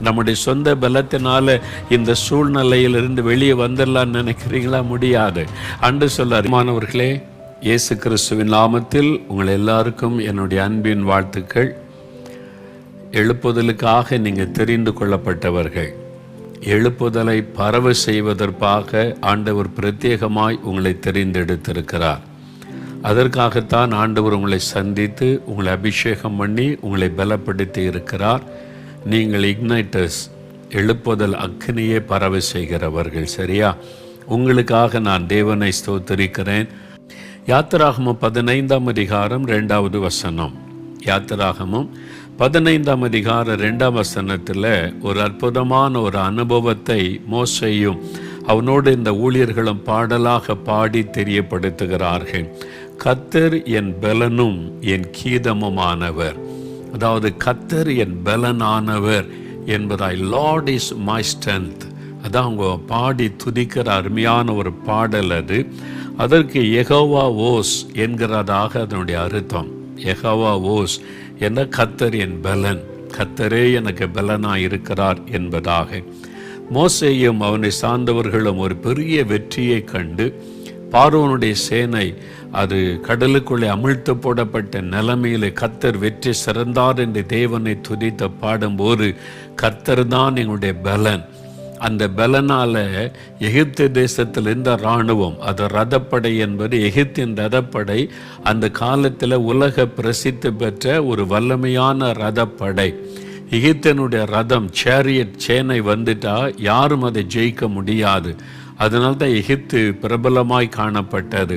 நம்முடைய சொந்த பலத்தினால இந்த சூழ்நிலையிலிருந்து வெளியே வந்துடலாம்னு நினைக்கிறீங்களா? முடியாது. அன்று சொல்ல அருமானவர்களே இயேசு கிறிஸ்துவின் நாமத்தில் உங்கள் எல்லாருக்கும் என்னுடைய அன்பின் வாழ்த்துக்கள். எழுப்புதலுக்காக நீங்கள் தெரிந்து கொள்ளப்பட்டவர்கள். எழுப்புதலை பரவ செய்வதற்காக ஆண்டவர் பிரத்யேகமாய் உங்களை தெரிந்தெடுத்திருக்கிறார். அதற்காகத்தான் ஆண்டவர் உங்களை சந்தித்து உங்களை அபிஷேகம் பண்ணி உங்களை பலப்படுத்தி இருக்கிறார். நீங்கள் இக்னைட்டர்ஸ் எழுப்புதல் அக்கினியே பரவ செய்கிறவர்கள் சரியா? உங்களுக்காக நான் தேவனை ஸ்தோத்தரிக்கிறேன். யாத்திராகமம் பதினைந்தாம் அதிகாரம் ரெண்டாவது வசனம். யாத்திராகமும் பதினைந்தாம் அதிகார ரெண்டாம் வசனத்தில் ஒரு அற்புதமான ஒரு அனுபவத்தை மோசையும் அவனோடு இந்த ஊழியர்களும் பாடலாக பாடி தெரியப்படுத்துகிறார்கள். கத்தர் என் பலனும் என் கீதமுமானவர். அதாவது கத்தர் என் பலனானவர் என்பதாய் லார்ட் இஸ் மை ஸ்ட்ரென்த் அதான் அவங்க பாடி துதிக்கிற அருமையான ஒரு பாடல் அது. அதற்கு எகவா ஓஸ் என்கிறதாக அதனுடைய அர்த்தம். எகோவா ஓஸ் என கத்தர் என் பலன். கத்தரே எனக்கு பலனாக இருக்கிறார் என்பதாக. மோசையும் அவனை சார்ந்தவர்களும் ஒரு பெரிய வெற்றியை கண்டு பார்வோனுடைய சேனை அது கடலுக்குள்ளே அமிழ்த்து போடப்பட்ட நிலைமையிலே கத்தர் வெற்றி சிறந்தார் என்று தேவனை துதித்த பாடும்போது கர்த்தர் தான் எங்களுடைய பலன். அந்த பலனால எகிப்து தேசத்தில் இருந்த இராணுவம் அது ரதப்படை என்பது எகிப்தின் ரதப்படை அந்த காலத்தில் உலக பிரசித்தி பெற்ற ஒரு வல்லமையான ரதப்படை. எகிப்தனுடைய ரதம் சேரியட் சேனை வந்துட்டா யாரும் அதை ஜெயிக்க முடியாது. அதனால தான் எகிப்து பிரபலமாய் காணப்பட்டது.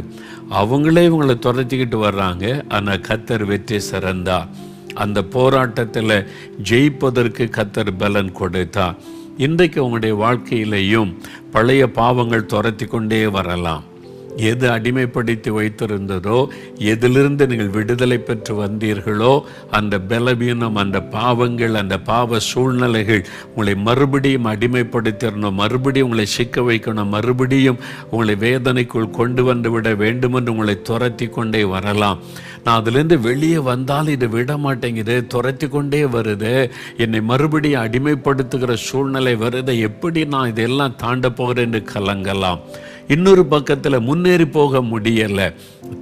அவங்களே இவங்களை துரத்திக்கிட்டு வர்றாங்க. ஆனால் கத்தர் வெற்றி சிறந்தா. அந்த போராட்டத்தில் ஜெயிப்பதற்கு கத்தர் பலன் கொடுத்தா. இன்றைக்கு உங்களுடைய வாழ்க்கையிலையும் பழைய பாவங்கள் துரத்தி கொண்டே வரலாம். எது அடிமைப்படுத்தி வைத்திருந்ததோ எதிலிருந்து நீங்கள் விடுதலை பெற்று வந்தீர்களோ அந்த பலவீனம் அந்த பாவங்கள் அந்த பாவ சூழ்நிலைகள் உங்களை மறுபடியும் அடிமைப்படுத்திடணும் மறுபடியும் உங்களை சிக்க வைக்கணும் மறுபடியும் உங்களை வேதனைக்குள் கொண்டு வந்து விட வேண்டுமென்று உங்களை துரத்தி கொண்டே வரலாம். நான் அதுலேருந்து வெளியே வந்தால் இது விட மாட்டேங்குது துரத்தி கொண்டே வருது. என்னை மறுபடியும் அடிமைப்படுத்துகிற சூழ்நிலை வருது. எப்படி நான் இதெல்லாம் தாண்ட போகிறேன் என்று கலங்கலாம். இன்னொரு பக்கத்தில் முன்னேறி போக முடியலை.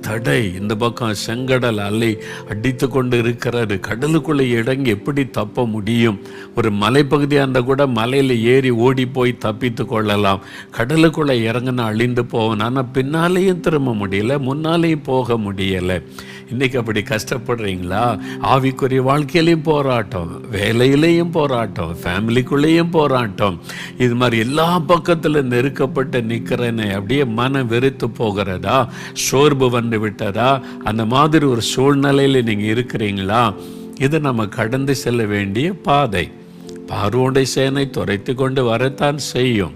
தடை இந்த பக்கம் செங்கடல் அலை அடித்து கொண்டு இருக்கிறது. கடலுக்குள்ளே இடங்கி எப்படி தப்ப முடியும்? ஒரு மலைப்பகுதியாக இருந்தால் கூட மலையில் ஏறி ஓடி போய் தப்பித்து கொள்ளலாம். கடலுக்குள்ளே இறங்கினா அழிந்து போவேன். ஆனால் பின்னாலேயும் திரும்ப முடியல முன்னாலேயும் போக முடியலை. இன்னைக்கு அப்படி கஷ்டப்படுறீங்களா? ஆவிக்குரிய வாழ்க்கையிலையும் போராட்டம் வேலையிலையும் போராட்டம் ஃபேமிலிக்குள்ளேயும் போராட்டம். இது மாதிரி எல்லா பக்கத்தில் நெருக்கப்பட்டு நிற்கிறேன்னு அப்படியே மனம் வெறுத்து போகிறதா? சோர்வு வந்து விட்டதா? அந்த மாதிரி ஒரு சூழ்நிலையில் நீங்கள் இருக்கிறீங்களா? இது நம்ம கடந்து செல்ல வேண்டிய பாதை. பார்வோண்டை சேனை துரைத்து கொண்டு வரத்தான் செய்யும்.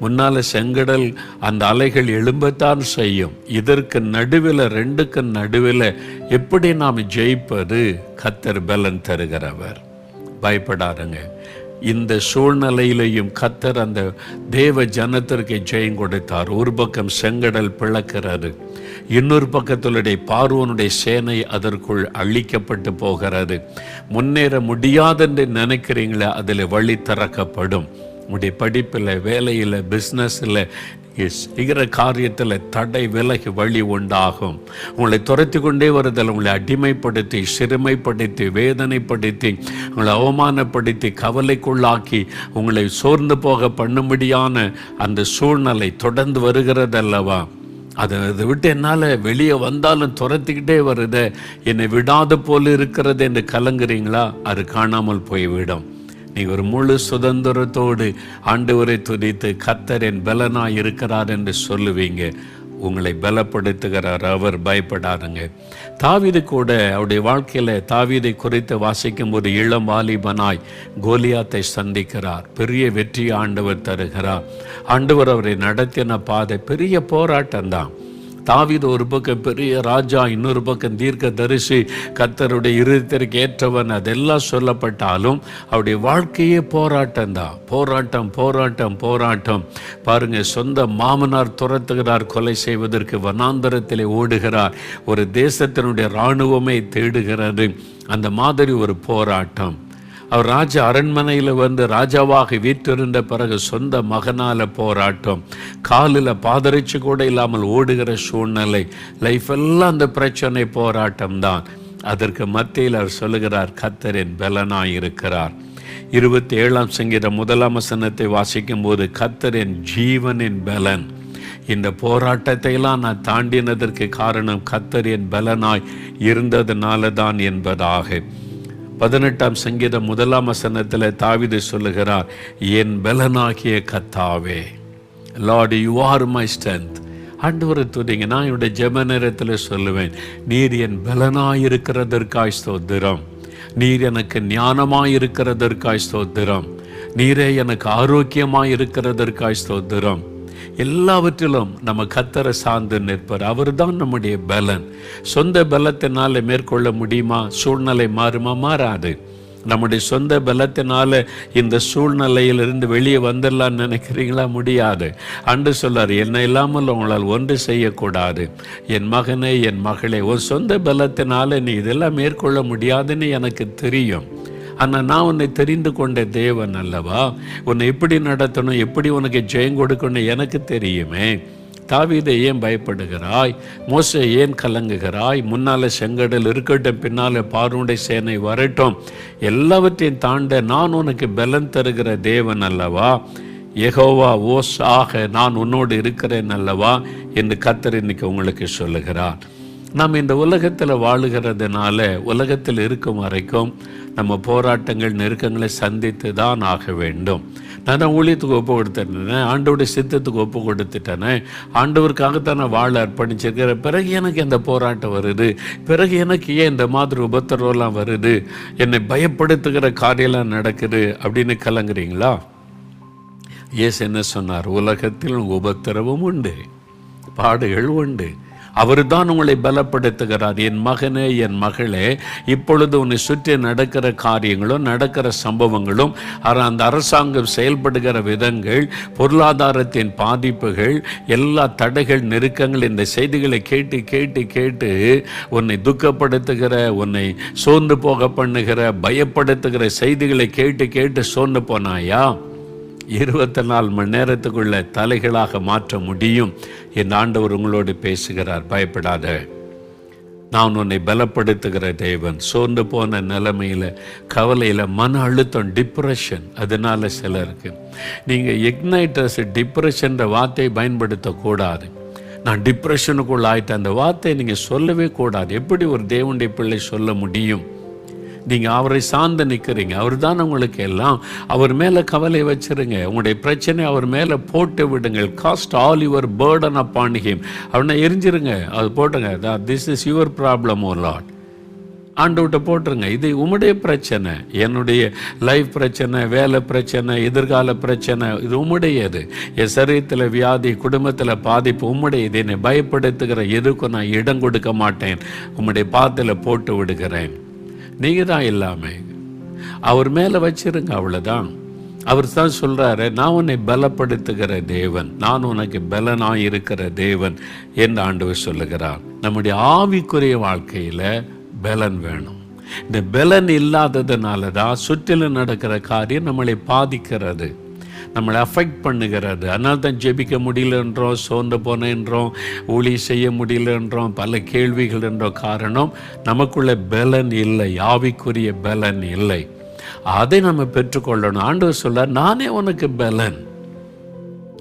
முன்னால செங்கடல் அந்த அலைகள் எழும்பத்தான் செய்யும். இதற்கு நடுவில் ரெண்டுக்கு நடுவில் எப்படி நாம் ஜெயிப்பது? கத்தர் பலன் தருகிறவர். பயப்படாருங்க இந்த சூழ்நிலையிலையும் கத்தர் அந்த தேவ ஜனத்திற்கு ஜெயம் கொடுத்தார். ஒரு பக்கம் செங்கடல் பிளக்கிறாரு இன்னொரு பக்கத்துடைய பார்வனுடைய சேனை அதற்குள் அழிக்கப்பட்டு போகிறது. முன்னேற முடியாதென்று நினைக்கிறீங்களே அதில் வழி திறக்கப்படும். உங்களுடைய படிப்பில் வேலையில் பிஸ்னஸில் எஸ் செய்கிற காரியத்தில் தடை விலகி வழி உண்டாகும். உங்களை துரத்தி கொண்டே வருதல் உங்களை அடிமைப்படுத்தி சிறுமைப்படுத்தி வேதனைப்படுத்தி உங்களை அவமானப்படுத்தி கவலைக்குள்ளாக்கி உங்களை சோர்ந்து போக பண்ணும்படியான அந்த சூழ்நிலை தொடர்ந்து வருகிறதல்லவா அதை அதை விட்டு என்னால் வெளியே வந்தாலும் துரத்திக்கிட்டே வருது என்னை விடாத போல் இருக்கிறது என்று கலங்குறீங்களா? அது காணாமல் போய்விடும். நீ ஒரு முழு சுதந்திரத்தோடு ஆண்டவரை துதித்து கத்தர் என் பலனாய் இருக்கிறார் என்று சொல்லுவீங்க. உங்களை பலப்படுத்துகிறார் அவர் பயப்படாதுங்க. தாவிது கூட அவருடைய வாழ்க்கையில் தாவிதை குறித்து வாசிக்கும் ஒரு இளம் வாலிபனாய் கோலியாத்தை சந்திக்கிறார். பெரிய வெற்றி ஆண்டவர் தருகிறார். ஆண்டவர் அவரை நடத்தின பாதை பெரிய போராட்டம் தான் தாவீது ஒரு பக்கம் பெரிய ராஜா இன்னொரு பக்கம் தீர்க்க தரிசி கத்தருடைய இருதயத்திற்கு ஏற்றவன் அதெல்லாம் சொல்லப்பட்டாலும் அவருடைய வாழ்க்கையே போராட்டம் தான். போராட்டம் போராட்டம் போராட்டம். பாருங்க சொந்த மாமனார் துரத்துகிறார் கொலை செய்வதற்கு வனாந்தரத்திலே ஓடுகிறார். ஒரு தேசத்தினுடைய இராணுவமே தேடுகிறது. அந்த மாதிரி ஒரு போராட்டம். அவர் ராஜ அரண்மனையில் வந்து ராஜாவாக வீற்றிருந்த பிறகு சொந்த மகனால போராட்டம். காலில் பாதரிச்சு கூட இல்லாமல் ஓடுகிற சூழ்நிலை. லைஃப் எல்லாம் அந்த பிரச்சனை போராட்டம் தான். அதற்கு மத்தியில் அவர் சொல்லுகிறார் கத்தரின் பலனாய் இருக்கிறார். இருபத்தி ஏழாம் சங்கீத முதலாம் வசனத்தை வாசிக்கும் போது கத்தரின் ஜீவனின் பலன். இந்த போராட்டத்தையெல்லாம் நான் தாண்டினதற்கு காரணம் கத்தர் என் பலனாய் இருந்ததுனால தான் என்பதாக. பதினெட்டாம் சங்கீதம் முதலாம் வசனத்தில் தாவிதை சொல்லுகிறார் என் பலனாகிய கத்தாவே lord you are my strength ஆண்டவரை துதிங்க நான் என்னுடைய ஜெப நேரத்தில் சொல்லுவேன் நீர் என் பலனாயிருக்கிறதற்காய் ஸ்தோத்திரம். நீர் எனக்கு ஞானமாயிருக்கிறதற்காய் ஸ்தோத்திரம். நீரே எனக்கு ஆரோக்கியமாக இருக்கிறதற்காய் ஸ்தோத்திரம். எல்லாவற்றிலும் நம்ம கத்தரை சார்ந்து நிற்பர். அவர்தான் நம்முடைய பலன். சொந்த பலத்தினால மேற்கொள்ள முடியுமா? சூழ்நிலை மாறுமா? மாறாது. நம்முடைய சொந்த பலத்தினால இந்த சூழ்நிலையிலிருந்து வெளியே வந்துடலாம்னு நினைக்கிறீங்களா? முடியாது. அன்று சொல்லார் என்ன இல்லாமல் உங்களால் ஒன்று செய்யக்கூடாது. என் மகனே என் மகளே ஒரு சொந்த பலத்தினால நீ இதெல்லாம் மேற்கொள்ள முடியாதுன்னு எனக்கு தெரியும். ஆனால் நான் உன்னை தெரிந்து கொண்ட தேவன் அல்லவா? உன்னை எப்படி நடத்தணும் எப்படி உனக்கு ஜெயம் கொடுக்கணும் எனக்கு தெரியுமே. தாவீதை ஏன் பயப்படுகிறாய்? மோச ஏன் கலங்குகிறாய்? முன்னால செங்கடல் இருக்கட்டும் பின்னால பார்வனுடைய சேனை வரட்டும். எல்லாவற்றையும் தாண்ட நான் உனக்கு பலன் தருகிற தேவன் அல்லவா? எகோவா ஓஸ் ஆக நான் உன்னோடு இருக்கிறேன் அல்லவா? என்று கத்தர் இன்னைக்கு உங்களுக்கு சொல்லுகிறான் நாம் இந்த உலகத்தில் வாழுகிறதுனால உலகத்தில் இருக்கும் வரைக்கும் நம்ம போராட்டங்கள் நெருக்கங்களை சந்தித்து தான் ஆக வேண்டும். நான் தான் ஊழியத்துக்கு ஒப்பு கொடுத்துட்டேன் ஆண்டோடைய சித்தத்துக்கு ஒப்பு கொடுத்துட்டேனே ஆண்டவருக்காகத்தான் நான் வாழ அர்ப்பணிச்சிருக்கிற பிறகு எனக்கு இந்த போராட்டம் வருது பிறகு எனக்கு ஏன் இந்த மாதிரி உபத்திரவெல்லாம் வருது என்னை பயப்படுத்துகிற காரியம்லாம் நடக்குது அப்படின்னு கலங்குறீங்களா? இயேசு என்ன சொன்னார்? உலகத்தில் உபத்திரவும் உண்டு பாடுகள் உண்டு அவர் தான் உங்களை பலப்படுத்துகிறார். என் மகனே என் மகளே இப்பொழுது உன்னை சுற்றி நடக்கிற காரியங்களும் நடக்கிற சம்பவங்களும் அந்த அரசாங்கம் செயல்படுகிற விதங்கள் பொருளாதாரத்தின் பாதிப்புகள் எல்லா தடைகள் நெருக்கங்கள் இந்த செய்திகளை கேட்டு கேட்டு கேட்டு உன்னை துக்கப்படுத்துகிற உன்னை சோர்ந்து போக பண்ணுகிற பயப்படுத்துகிற செய்திகளை கேட்டு கேட்டு சோர்ந்து போனாயா? இருபத்தி நாலு மணி நேரத்துக்குள்ள தலைகளாக மாற்ற முடியும் என் ஆண்டவர் உங்களோடு பேசுகிறார். பயப்படாத. நான் உன்னை பலப்படுத்துகிற தேவன். சோர்ந்து போன நிலைமையில் கவலையில் மன அழுத்தம் டிப்ரெஷன் அதனால் சிலருக்கு. நீங்கள் எக்னைட்டர்ஸ் டிப்ரெஷன்ற வார்த்தையை பயன்படுத்தக்கூடாது. நான் டிப்ரெஷனுக்குள்ள ஆயிட்டேன் அந்த வார்த்தையை நீங்கள் சொல்லவே கூடாது. எப்படி ஒரு தேவனுடைய பிள்ளை சொல்ல முடியும்? நீங்கள் அவரை சார்ந்து நிற்கிறீங்க அவர் தான் உங்களுக்கு எல்லாம். அவர் மேலே கவலை வச்சுருங்க. உங்களுடைய பிரச்சனை அவர் மேலே போட்டு விடுங்கள். Cast all your burden upon him அவனை எரிஞ்சிருங்க. அது போட்டுங்க. This is your problem oh lord ஆண்டவர்கிட்ட போட்டுருங்க. இது உம்முடைய பிரச்சனை. என்னுடைய லைஃப் பிரச்சனை வேலை பிரச்சனை எதிர்கால பிரச்சனை இது உம்முடையது. என் சரீரத்தில் வியாதி குடும்பத்தில் பாதிப்பு உம்முடையது என்னை பயப்படுத்துகிற எதுக்கும் நான் இடம் கொடுக்க மாட்டேன். உம்முடைய பாத்தில் போட்டு விடுகிறேன். நீங்கள் தான் இல்லாம அவர் மேலே வச்சிருங்க அவ்வளோதான் அவர் தான் சொல்றாரு நான் உன்னை பலப்படுத்துகிற தேவன் நான் உனக்கு பலனாய் இருக்கிற தேவன் என்று ஆண்டவர் சொல்லுகிறார். நம்முடைய ஆவிக்குரிய வாழ்க்கையில் பலன் வேணும். இந்த பலன் இல்லாததுனால தான் சுற்றிலும் நடக்கிற காரியம் நம்மளை பாதிக்கிறது. நம்மளை அஃபெக்ட் பண்ணுகிறது. அதனால தான் ஜெபிக்க முடியலன்றோம் சோர்ந்து போனேன்றோம் ஊழி செய்ய முடியலன்றோம் பல கேள்விகள் என்ற காரணம் நமக்குள்ள பலன் இல்லை ஆவிக்குரிய பலன் இல்லை. அதை நம்ம பெற்றுக்கொள்ளணும் ஆண்டவர் சொல்ல நானே உனக்கு பலன்.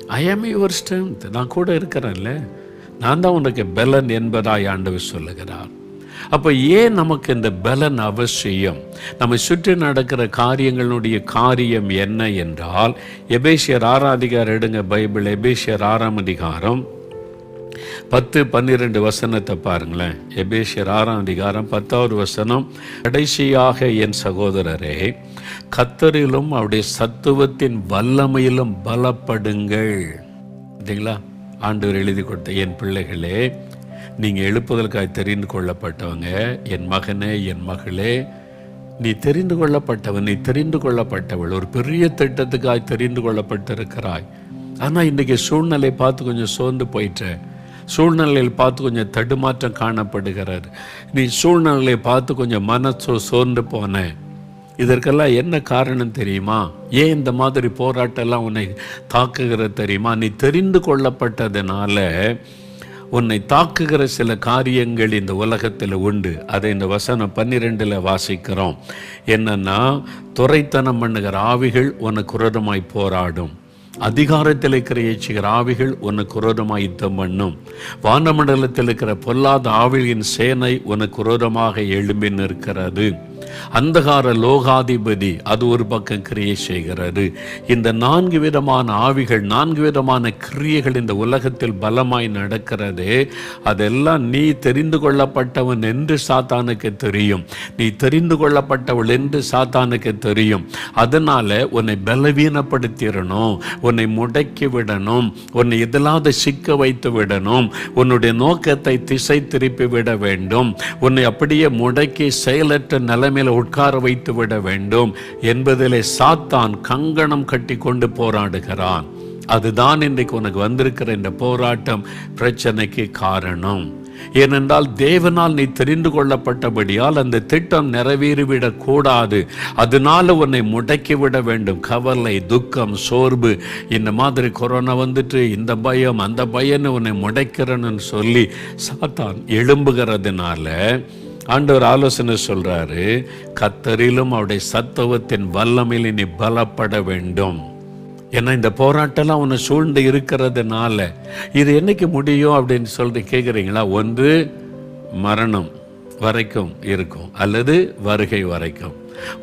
ஐ ஆம் யுவர் ஸ்ட்ரென்த் நான் கூட இருக்கிறேன்ல. நான் தான் உனக்கு பலன் என்பதாய் ஆண்டவர் சொல்லுகிறார். அப்போ ஏன் நமக்கு இந்த பலன் அவசியம்? நம்மை சுற்றி நடக்கிற காரியங்களுடைய காரியம் என்ன என்றால் எபேசியர் ஆறாம் அதிகாரம் எடுங்க பைபிள் எபேசியர் ஆறாம் அதிகாரம். பத்து பன்னிரெண்டு வசனத்தை பாருங்களேன். எபேசியர் ஆறாம் அதிகாரம் பத்தாவது வசனம். கடைசியாக என் சகோதரரே கத்தரிலும் அவருடைய சத்துவத்தின் வல்லமையிலும் பலப்படுங்கள். பார்த்தீங்களா ஆண்டவர் எழுதி கொடுத்த என் பிள்ளைகளே நீங்கள் எழுப்புதலுக்காய் தெரிந்து கொள்ளப்பட்டவங்க என் மகனே என் மகளே நீ தெரிந்து கொள்ளப்பட்டவன் நீ தெரிந்து கொள்ளப்பட்டவள். ஒரு பெரிய திட்டத்துக்காய் தெரிந்து கொள்ளப்பட்டிருக்கிறாய். ஆனால் இன்றைக்கி சூழ்நிலை பார்த்து கொஞ்சம் சோர்ந்து போயிட்ட. சூழ்நிலையில் பார்த்து கொஞ்சம் தடுமாற்றம் காணப்படுகிறார். நீ சூழ்நிலையை பார்த்து கொஞ்சம் மனசோ சோர்ந்து போன. இதற்கெல்லாம் என்ன காரணம் தெரியுமா? ஏன் இந்த மாதிரி போராட்டம்லாம் உன்னை தாக்குகிறது தெரியுமா? நீ தெரிந்து கொள்ளப்பட்டதுனால உன்னை தாக்குகிற சில காரியங்கள் இந்த உலகத்தில் உண்டு. அதை இந்த வசனம் பன்னிரெண்டில் வாசிக்கிறோம். என்னன்னா துறைத்தனம் பண்ணுகிற ஆவிகள் உனக்கு குரதமாய் போராடும். அதிகாரத்தில் இருக்கிற ஏச்சுகிற ஆவிகள் உனக்கு குரோதமாக யுத்தம் பண்ணும். வானமண்டலத்தில் இருக்கிற பொல்லாத ஆவிகளின் சேனை உனக்கு குரோதமாக எழும்பி நிற்கிறது. அந்தகார லோகாதிபதி அது ஒரு பக்கம் கிரியை செய்கிறது இந்த நான்கு விதமான ஆவிகள் நான்கு விதமான கிரியைகள் இந்த உலகத்தில் பலமாய் நடக்கிறது அதெல்லாம் நீ தெரிந்து கொள்ளப்பட்டவன் என்று சாத்தானுக்கு தெரியும். நீ தெரிந்து கொள்ளப்பட்டவள் என்று சாத்தானுக்கு தெரியும். அதனால உன்னை பலவீனப்படுத்திடணும் உன்னை முடக்கி விடணும் உன்னை எதிலாவது சிக்க வைத்து விடணும் உன்னுடைய நோக்கத்தை திசை திருப்பி விட வேண்டும். உன்னை அப்படியே முடக்கி செயலற்ற நிலைமை நிலைமையில உட்கார வைத்து விட வேண்டும் என்பதிலே சாத்தான் கங்கணம் கட்டி கொண்டு போராடுகிறான். அதுதான் இன்றைக்கு உனக்கு வந்திருக்கிற இந்த போராட்டம் பிரச்சனைக்கு காரணம். ஏனென்றால் தேவனால் நீ தெரிந்து கொள்ளப்பட்டபடியால் அந்த திட்டம் நிறைவேறிவிடக் கூடாது. அதனால உன்னை முடக்கிவிட வேண்டும். கவலை துக்கம் சோர்வு இந்த மாதிரி கொரோனா வந்துட்டு இந்த பயம் அந்த பயன்னு உன்னை முடைக்கிறன்னு சொல்லி சாத்தான் எழும்புகிறதுனால ஆண்டவர் ஆலோசனை சொல்றாரு கத்தரிலும் அவருடைய சத்துவத்தின் வல்லமையில் நீ பலப்பட வேண்டும். ஏன்னா இந்த போராட்டம்லாம் உன்னை சூழ்ந்து இருக்கிறதுனால இது என்னைக்கு முடியும் அப்படின்னு சொல்லிட்டு கேட்குறீங்களா ஒன்று மரணம் வரைக்கும் இருக்கும். அல்லது வருகை வரைக்கும்.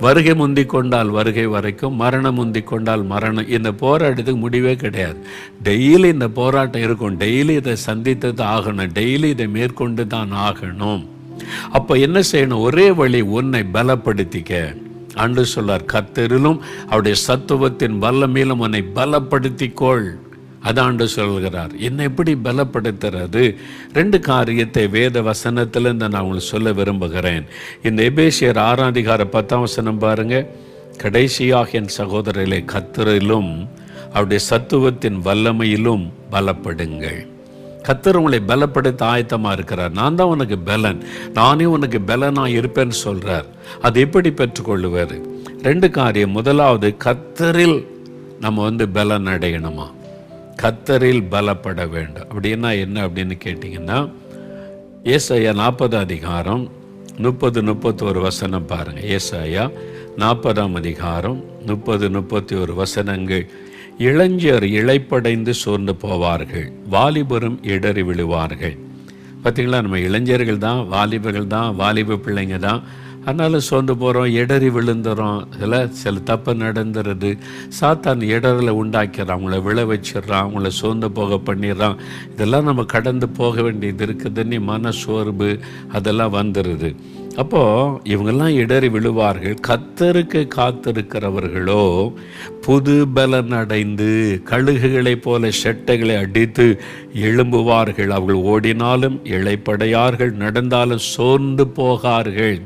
வருகை முந்தி கொண்டால் வருகை வரைக்கும் மரணம் முந்தி கொண்டால் மரணம். இந்த போராட்டத்துக்கு முடிவே கிடையாது. டெய்லி இந்த போராட்டம் இருக்கும். டெய்லி இதை சந்தித்து தான் ஆகணும். டெய்லி இதை மேற்கொண்டு தான் ஆகணும். அப்போ என்ன செய்யணும்? ஒரே வழி உன்னை பலப்படுத்திக்க. அன்று சொல்லார் கத்தரிலும் அவருடைய சத்துவத்தின் வல்லமையிலும் உன்னை பலப்படுத்திக்கொள். அதாண்டு சொல்கிறார். என்னை எப்படி பலப்படுத்துறது? ரெண்டு காரியத்தை வேத வசனத்திலிருந்து நான் உங்களுக்கு சொல்ல விரும்புகிறேன். இந்த எபேசியர் ஆறாம் அதிகார பத்தாம் வசனம் பாருங்க. கடைசியாக என் சகோதரர்களை கத்தரிலும் அவருடைய சத்துவத்தின் வல்லமையிலும் பலப்படுங்கள். கத்தர் உங்களை பலப்படுத்த ஆயத்தமாக இருக்கிறார். நான் தான் உனக்கு பலன். நானே உனக்கு பலனாக இருப்பேன்னு சொல்கிறார் அது எப்படி பெற்றுக்கொள்ளுவார்? ரெண்டு காரியம். முதலாவது கத்தரில் நம்ம வந்து பலன் அடையணுமா? கத்தரில் பலப்பட வேண்டும். அப்படின்னா என்ன அப்படின்னு கேட்டிங்கன்னா ஏசாயா நாற்பது அதிகாரம் முப்பது முப்பத்தோரு வசனம் பாருங்கள் ஏசாயா நாற்பதாம் அதிகாரம் முப்பது முப்பத்தி ஒரு வசனங்கள். இளைஞர் இழைப்படைந்து சோர்ந்து போவார்கள். வாலிபரும் இடறி விழுவார்கள். பார்த்தீங்களா நம்ம இளைஞர்கள் தான் வாலிபர்கள் தான் வாலிப பிள்ளைங்க தான். அதனால சோர்ந்து போகிறோம் இடறி விழுந்துறோம். சில சில தப்பு நடந்துருது. சாத்தான் இடரில் உண்டாக்கிறான். அவங்கள விழ வச்சிடுறான் அவங்கள சோர்ந்து போக பண்ணிடுறான். இதெல்லாம் நம்ம கடந்து போக வேண்டியது இருக்குதுன்னு மன சோர்வு அதெல்லாம் வந்துடுது அப்போது இவங்கெல்லாம் இடறி விழுவார்கள். கத்தருக்கு காத்திருக்கிறவர்களோ புது பலன் அடைந்து கழுகுகளைப் போல செட்டைகளை அடித்து எழும்புவார்கள். அவர்கள் ஓடினாலும் இழைப்படையார்கள் நடந்தாலும் சோர்ந்து போகார்கள்.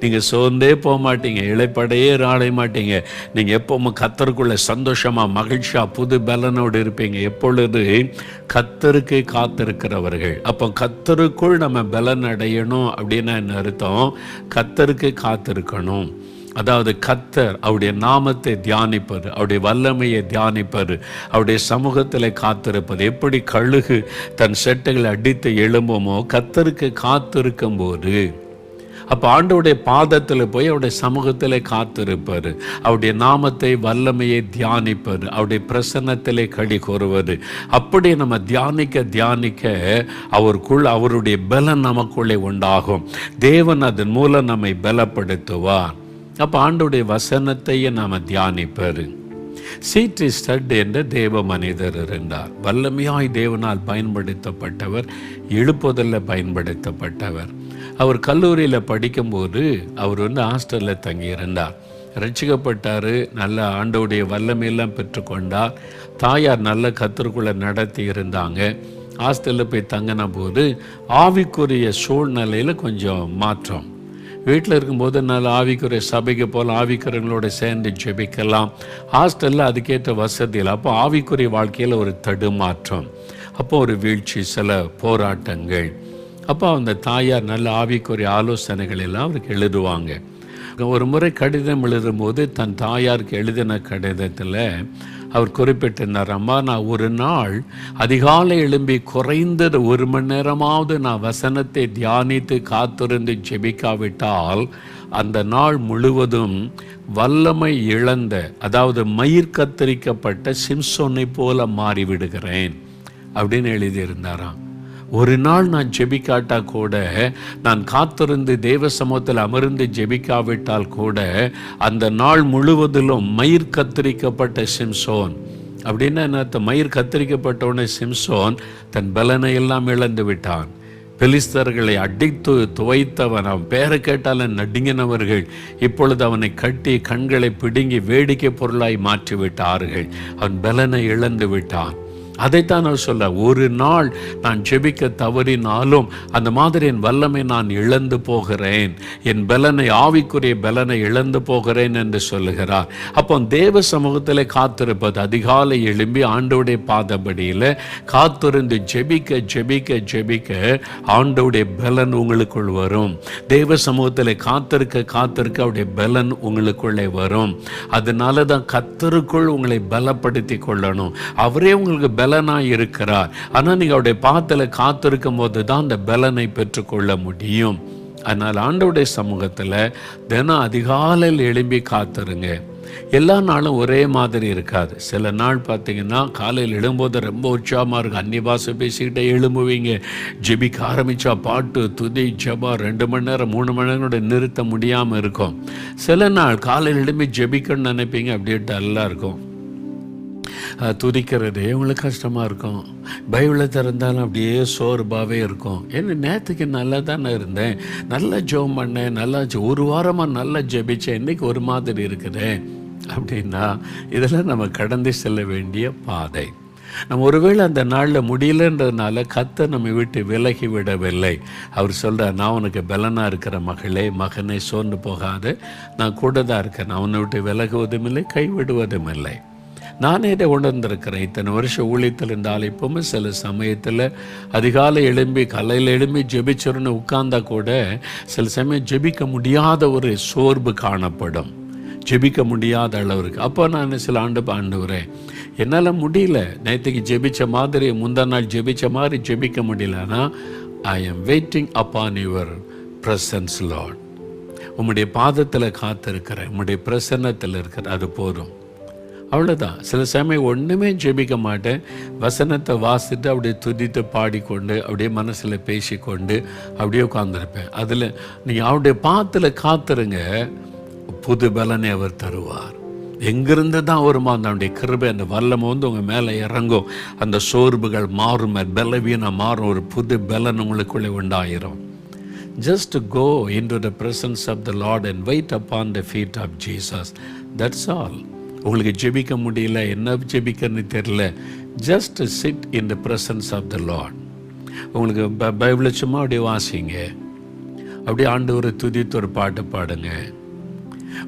நீங்கள் சோர்ந்தே போக மாட்டீங்க இழைப்படையே ஆடைய மாட்டீங்க. நீங்கள் எப்பவும் கத்தருக்குள்ளே சந்தோஷமாக மகிழ்ச்சியாக புது பலனோடு இருப்பீங்க. எப்பொழுது கத்தருக்கு காத்திருக்கிறவர்கள். அப்போ கத்தருக்குள் நம்ம பலன் அடையணும் அப்படின்னா என்ன அர்த்தம்? கத்தருக்கு காத்திருக்கணும். அதாவது கத்தர் அவருடைய நாமத்தை தியானிப்பது அவருடைய வல்லமையை தியானிப்பது அவருடைய சமூகத்தில் காத்திருப்பது எப்படி கழுகு தன் செட்டைகளை அடித்து எழும்புமோ கத்தருக்கு காத்திருக்கும் போது அப்போ ஆண்டவுடைய பாதத்தில் போய் அவருடைய சமூகத்தில் காத்திருப்பார். அவருடைய நாமத்தை வல்லமையை தியானிப்பார். அவருடைய பிரசன்னத்திலே கடி கூறுவார். அப்படி நம்ம தியானிக்க தியானிக்க அவருக்குள் அவருடைய பலன் நமக்குள்ளே உண்டாகும். தேவன் அதன் மூலம் நம்மை பலப்படுத்துவார். அப்போ ஆண்டுடைய வசனத்தையே நாம் தியானிப்பார். சீற்றி ஸ்டட் என்ற தேவ மனிதர் இருந்தார். வல்லமையாய் தேவனால் பயன்படுத்தப்பட்டவர் எழுப்புதலில் பயன்படுத்தப்பட்டவர். அவர் கல்லூரியில் படிக்கும்போது அவர் வந்து ஹாஸ்டலில் தங்கியிருந்தார். ரட்சிக்கப்பட்டார் நல்ல ஆண்டோடைய வல்லமையெல்லாம் பெற்றுக்கொண்டார். தாயார் நல்ல கத்திற்குள்ளே நடத்தி இருந்தாங்க. ஹாஸ்டலில் போய் தங்கின போது ஆவிக்குரிய சூழ்நிலையில் கொஞ்சம் மாற்றம். வீட்டில் இருக்கும்போது நல்ல ஆவிக்குரிய சபைக்கு போல் ஆவிக்குறங்களோட சேர்ந்து ஜெபிக்கலாம். ஹாஸ்டலில் அதுக்கேற்ற வசதியில் அப்போ ஆவிக்குரிய வாழ்க்கையில் ஒரு தடுமாற்றம். அப்போ ஒரு வீழ்ச்சி சில போராட்டங்கள். அப்போ அந்த தாயார் நல்ல ஆவிக்குரிய ஆலோசனைகள் எல்லாம் அவருக்கு எழுதுவாங்க. ஒரு முறை கடிதம் எழுதும்போது தன் தாயாருக்கு எழுதின கடிதத்தில் அவர் குறிப்பிட்டிருந்தார் அம்மா நான் ஒரு நாள் அதிகாலை எழும்பி குறைந்தது ஒரு மணி நேரமாவது நான் வசனத்தை தியானித்து காத்திருந்து ஜெபிக்காவிட்டால் அந்த நாள் முழுவதும் வல்லமை இழந்த அதாவது மயிர் கத்தரிக்கப்பட்ட சிம்சோனை போல மாறிவிடுகிறேன். அப்படின்னு எழுதியிருந்தாராம். ஒரு நாள் நான் ஜெபிக்காட்டா கூட நான் காத்திருந்து தேவ சமூகத்தில் அமர்ந்து ஜெபிக்காவிட்டால் கூட அந்த நாள் முழுவதிலும் மயிர் கத்தரிக்கப்பட்ட சிம்சோன். அப்படின்னா என்ன மயிர் கத்தரிக்கப்பட்டவன சிம்சோன் தன் பலனை எல்லாம் இழந்து விட்டான். பெலிஸ்தர்களை அடித்து துவைத்தவன் அவன் பேரை கேட்டால நடுங்கினவர்கள் இப்பொழுது அவனை கட்டி கண்களை பிடுங்கி வேடிக்கை பொருளாய் மாற்றி விட்டார்கள் அவன் பலனை இழந்து விட்டான். அதைத்தான் அவர் சொல்ல ஒரு நாள் நான் ஜெபிக்க தவறினாலும் அந்த மாதிரி என் வல்லமை நான் இழந்து போகிறேன். என் பலனை ஆவிக்குரிய பலனை இழந்து போகிறேன் என்று சொல்லுகிறார். அப்போ தேவ சமூகத்தில் காத்திருப்பது அதிகாலை எழும்பி ஆண்டோடைய பாதபடியில் காத்திருந்து ஜெபிக்க ஜெபிக்க ஜெபிக்க ஆண்டோடைய பலன் உங்களுக்குள் வரும். தேவ சமூகத்தில் காத்திருக்க காத்திருக்க அவருடைய பலன் உங்களுக்குள்ளே வரும். அதனால தான் கத்தருக்குள் உங்களை பலப்படுத்தி கொள்ளணும். அவரே உங்களுக்கு பல பலனாய் இருக்கிறார். ஆனால் நீங்கள் அவருடைய பாத்தில் காத்திருக்கும் போது தான் அந்த பலனை பெற்றுக்கொள்ள முடியும். அதனால் ஆண்டவுடைய சமூகத்தில் தினம் அதிகாலையில் எழும்பி காத்துருங்க. எல்லா நாளும் ஒரே மாதிரி இருக்காது. சில நாள் பார்த்தீங்கன்னா காலையில் எழும்போது ரொம்ப உற்சாகமாக இருக்கும். அந்நிய பாஷை பேசிக்கிட்டே எழும்புவீங்க. ஜெபிக்க ஆரம்பித்தா பாட்டு துதி ஜபா ரெண்டு மணி நேரம் மூணு மணி நேரம் நிறுத்த முடியாமல் இருக்கும். சில நாள் காலையில் எழும்பி ஜெபிக்கணும்னு நினைப்பீங்க அப்படியே டல்லாக இருக்கும். துதிக்கிறதே. உங்களுக்கு கஷ்டமாக இருக்கும். பைபிளை திறந்தாலும் அப்படியே சோர்பாகவே இருக்கும். என்ன நேற்றுக்கு நல்லா தானே இருந்தேன். நல்லா ஜோம் பண்ணேன். நல்லா ஒரு வாரமாக நல்லா ஜெபிச்சேன். இன்னைக்கு ஒரு மாதிரி இருக்குதே. அப்படின்னா இதெல்லாம் நம்ம கடந்து செல்ல வேண்டிய பாதை. நம்ம ஒருவேளை அந்த நாளில் முடியலன்றதுனால கத்தை நம்ம விட்டு விலகி விடவில்லை. அவர் சொல்கிறார் நான் உனக்கு பலனாக இருக்கிற மகளே மகனை சோர்ந்து போகாது. நான் கூட தான் இருக்கேன். நான் உன்னை விட்டு விலகுவதும் இல்லை கைவிடுவதும் இல்லை நானே இதை உணர்ந்திருக்கிறேன். இத்தனை வருஷம் ஊழியத்தில் இருந்தால் இப்பவுமே சில சமயத்தில் அதிகாலை எழும்பி காலையில் எழும்பி ஜெபிச்சோர்னு உட்கார்ந்தா கூட சில சமயம் ஜெபிக்க முடியாத ஒரு சோர்வு காணப்படும். ஜெபிக்க முடியாத அளவுக்கு அப்போ நான் சில ஆண்டு ஆண்டுகிறேன் என்னால் முடியல. நேற்றுக்கு ஜெபிச்ச மாதிரி முந்தா நாள் ஜெபிச்ச மாதிரி ஜெபிக்க முடியலன்னா I am waiting upon your presence lord உம்முடைய பாதத்தில் காத்திருக்கிறேன். உம்முடைய பிரசன்னத்தில் இருக்கிற அது போதும். அவ்வளோதான் சில சமயம் ஒன்றுமே ஜெபிக்க மாட்டேன். வசனத்தை வாசித்து அப்படியே துதித்து பாடிக்கொண்டு அப்படியே மனசில் பேசிக்கொண்டு அப்படியே உட்காந்துருப்பேன் அதில் நீங்கள் அவருடைய பாத்தில் காத்துருங்க. புது பலனை அவர் தருவார். எங்கிருந்து தான் வருமா அந்த அவனுடைய கிருபை அந்த வல்லம் வந்து உங்கள் மேலே இறங்கும். அந்த சோர்வுகள் மாறும் பலவீனம் மாறும். ஒரு புது பலன் உங்களுக்குள்ளே உண்டாயிரும். Just go go the the of the lord and and up on the feet of Jesus that's all உங்களுக்கு ஜெபிக்க முடியல என்ன ஜெபிக்கன்னு தெரியல. Just sit in the presence of the lord உங்களுக்கு ப- சும்மா அப்படியே வாசிங்க. அப்படியே ஆண்டு ஒரு துதித்து ஒரு பாட்டு பாடுங்க.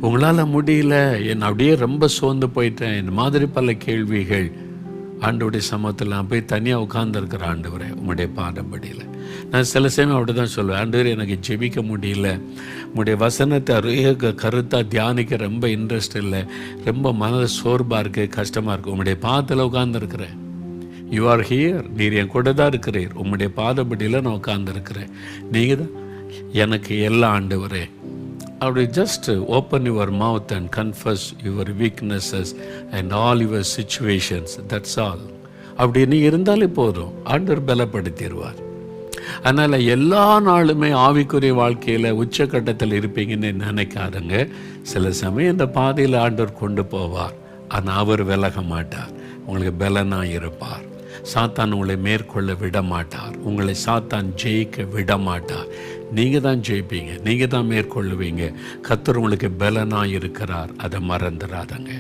உங்களால் முடியல என் அப்படியே ரொம்ப சோர்ந்து போயிட்டேன். இந்த மாதிரி பல கேள்விகள். ஆண்டோடைய சமூகத்தில் நான் போய் தனியாக உட்கார்ந்துருக்கிற ஆண்டவரே உங்களுடைய பாடம்படியில் நான் சில சமயம் அப்படி தான் சொல்லுவேன். ஆண்டவர் எனக்கு ஜெபிக்க முடியல. உங்களுடைய வசனத்தை அருக கருத்தாக தியானிக்க ரொம்ப இன்ட்ரெஸ்ட் இல்லை. ரொம்ப மனது சோர்வாக இருக்குது கஷ்டமாக இருக்குது உங்களுடைய பாதத்தில் உட்கார்ந்துருக்கிறேன். யூ ஆர் ஹியர் நீர் என் கூட தான் இருக்கிறீர். உங்களுடைய பாதப்படியில் நான் உட்கார்ந்துருக்கிறேன். நீங்கள் தான் எனக்கு எல்லா ஆண்டவரே. அப்படி just open your mouth and confess your weaknesses and all your situations that's all அப்படி நீ இருந்தாலே போதும். ஆண்டவர் பலப்படுத்திடுவார். அதனால் எல்லா நாளுமே ஆவிக்குரிய வாழ்க்கையில் உச்சக்கட்டத்தில் இருப்பீங்கன்னு நினைக்காதுங்க. சில சமயம் இந்த பாதையில் ஆண்டவர் கொண்டு போவார். ஆனால் அவர் விலக மாட்டார். உங்களுக்கு பலனாக இருப்பார். சாத்தான் உங்களை மேற்கொள்ள விட மாட்டார் உங்களை சாத்தான் ஜெயிக்க விட மாட்டார் நீங்கள் தான் ஜெயிப்பீங்க நீங்கள் தான் மேற்கொள்ளுவீங்க. கத்தர் உங்களுக்கு பலனாக இருக்கிறார் அதை மறந்துடாதங்க.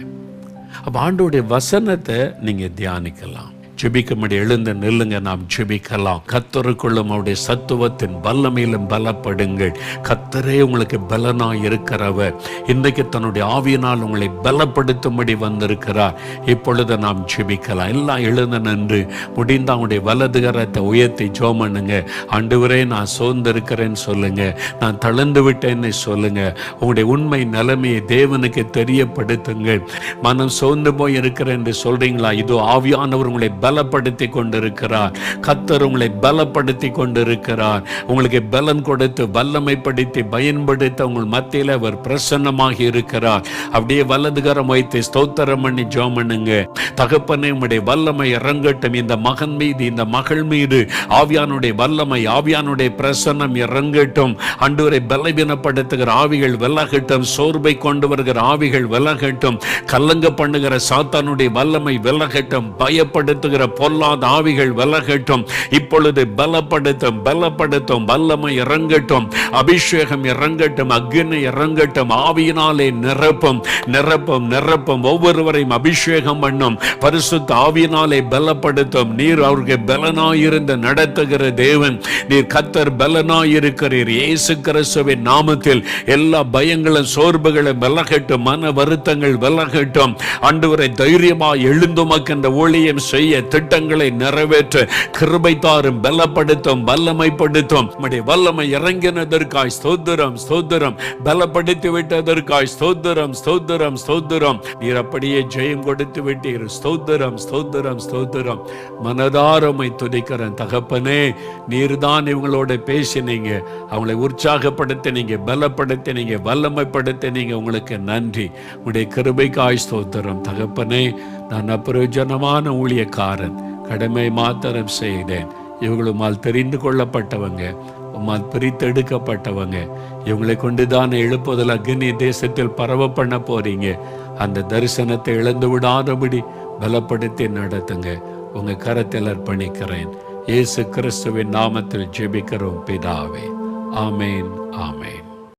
அப்போ ஆண்டோடைய வசனத்தை நீங்கள் தியானிக்கலாம். ஜெபிக்கும்படி எழுந்து நில்லுங்க நாம் ஜெபிக்கலாம். கத்தருக்குள்ளும் அவருடைய சத்துவத்தின் வல்லமையிலும் பலப்படுங்கள். கத்தரே உங்களுக்கு பலனாய் இருக்கிறவர். இன்றைக்கு தன்னுடைய ஆவியினால் உங்களை பலப்படுத்தும்படி வந்திருக்கிறார். இப்பொழுது நாம் ஜெபிக்கலாம். எல்லாம் எழுந்து நின்று முடிந்த அவங்களுடைய வலது கரத்தை உயர்த்தி ஜோம் பண்ணுங்க. ஆண்டவரே நான் சோர்ந்திருக்கிறேன்னு சொல்லுங்க. நான் தளர்ந்து விட்டேன்னு சொல்லுங்க. உங்களுடைய உண்மை நிலைமையை தேவனுக்கு தெரியப்படுத்துங்கள். மனம் சோர்ந்து போய் இருக்கிறேன் என்று சொல்றீங்களா? இதோ ஆவியானவர் உங்களை பலப்படுத்தி கொண்டிருக்கிறார். கத்தர் உங்களை பலப்படுத்தி கொண்டிருக்கிறார். உங்களுக்கு பலன் கொடுத்து வல்லமைப்படுத்தி பயன்படுத்த உங்கள் மத்தியில் அவர் பிரசன்னமாக இருக்கிறார். அப்படியே வலதுகரம் வைத்து ஸ்தோத்திரம் பண்ணி ஜோம் பண்ணுங்க. தகப்பனை உங்களுடைய வல்லமை இறங்கட்டும். இந்த மகன் மீது இந்த மகள் மீது ஆவியானுடைய வல்லமை ஆவியானுடைய பிரசன்னம் இறங்கட்டும். அன்றுவரை பலவீனப்படுத்துகிற ஆவிகள் விலகட்டும். சோர்வை கொண்டு வருகிற ஆவிகள் விலகட்டும். கல்லங்க பண்ணுகிற சாத்தானுடைய வல்லமை விலகட்டும். பயப்படுத்துகிற பொல்லாத ஆவிகள் விலகட்டும். இப்பொழுது பலப்படுத்தும் பலப்படுத்தும் வல்லமை இறங்கட்டும். அபிஷேகம் இறங்கட்டும் அக்னி இறங்கட்டும் ஆவியினாலே நிரப்பும் நிரப்பும் நிரப்பும். ஒவ்வொருவரையும் அபிஷேகம் பண்ணும். பரிசுத்த ஆவியினாலே பலப்படுத்தும். நீர் அவருக்கு பலனாயிருந்து நடத்துகிற தேவன். நீர் கத்தர் பலனாயிருக்கிறீர். இயேசு கிறிஸ்துவின் நாமத்தில் எல்லா பயங்களும் சோர்வுகளும் விலகட்டும். மன வருத்தங்கள் விலகட்டும். ஆண்டவரை தைரியமா எழுந்துமக்கு இந்த ஊழியம் செய்ய திட்டங்களை நிறைவேற்ற. கிருபை தாரும் பலப்படுத்தும் வல்லமைப்படுத்தும். நம்முடைய வல்லமை இறங்கினதற்காய் ஸ்தோத்திரம் ஸ்தோத்திரம். பலப்படுத்தி விட்டதற்காய் ஸ்தோத்திரம் ஸ்தோத்திரம் ஸ்தோத்திரம். நீர் அப்படியே ஜெயம் கொடுத்து விட்டீர். ஸ்தோத்திரம் ஸ்தோத்திரம் ஸ்தோத்திரம். மனதாரமை துதிக்கிறேன் தகப்பனே நீர் தான் இவங்களோட பேசினீங்க. அவங்களை உற்சாகப்படுத்தினீங்க பலப்படுத்தினீங்க வல்லமைப்படுத்தினீங்க. உங்களுக்கு நன்றி. உங்களுடைய கிருபைக்காய் ஸ்தோத்திரம். தகப்பனே நான் அப்பிரயோஜனமான ஊழியக்காரன் கடமை மாத்திரம் செய்தேன். இவங்களுமால் தெரிந்து கொள்ளப்பட்டவங்க உம்மால் பிரித்தெடுக்கப்பட்டவங்க இவங்களை கொண்டு தான் எழுப்புதல் அக்னி தேசத்தில் பரவ பண்ண போறீங்க. அந்த தரிசனத்தை இழந்து விடாதபடி பலப்படுத்தி நடத்துங்க. உங்க கரத்தில் அர்ப்பணிக்கிறேன். இயேசு கிறிஸ்துவின் நாமத்தில் ஜெபிக்கிறோம் பிதாவே. ஆமேன் ஆமேன்.